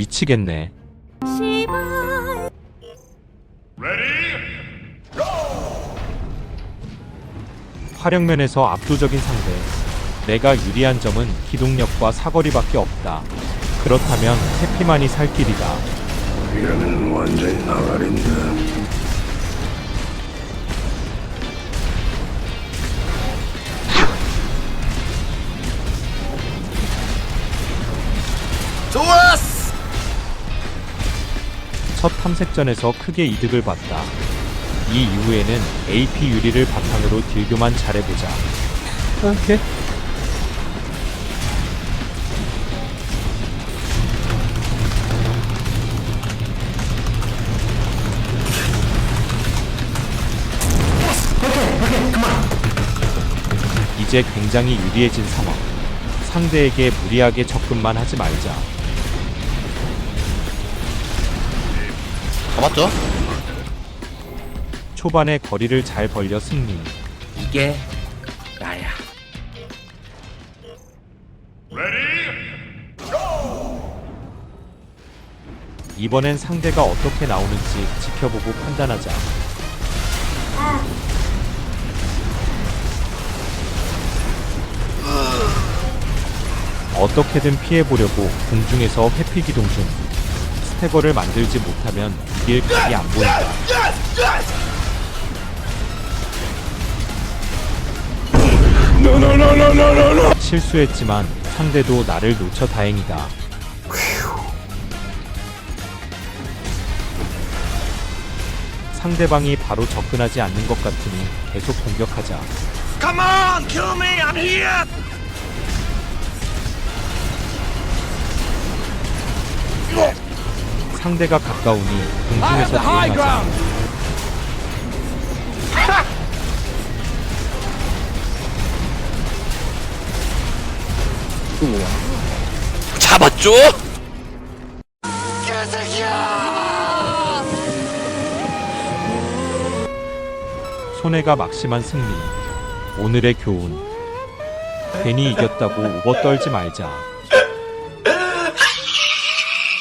끝이겠네. 화력면에서 압도적인 상대. 내가 유리한 점은 기동력과 사거리밖에 없다. 그렇다면 해피만이 살 길이다. 이러면 완전히 나가린다. 첫 탐색전에서 크게 이득을 봤다. 이 이후에는 AP 유리를 바탕으로 딜교만 잘해보자. 오케이. 이제 굉장히 유리해진 상황. 상대에게 무리하게 접근만 하지 말자. 잡았죠? 초반에 거리를 잘 벌려 승리. 이게 나야. 이번엔 상대가 어떻게 나오는지 지켜보고 판단하자. 어떻게든 피해보려고 공중에서 회피 기동 중 스태거를 만들지 못하면 이길 각이 안 보인다. 실수했지만 상대도 나를 놓쳐 다행이다. 상대방이 바로 접근하지 않는 것 같으니 계속 공격하자. Come on, kill me, I'm here! 상대가 가까우니 공중에서 대응하자. 잡았죠? 손해가 막심한 승리. 오늘의 교훈. 괜히 이겼다고 우버 떨지 말자.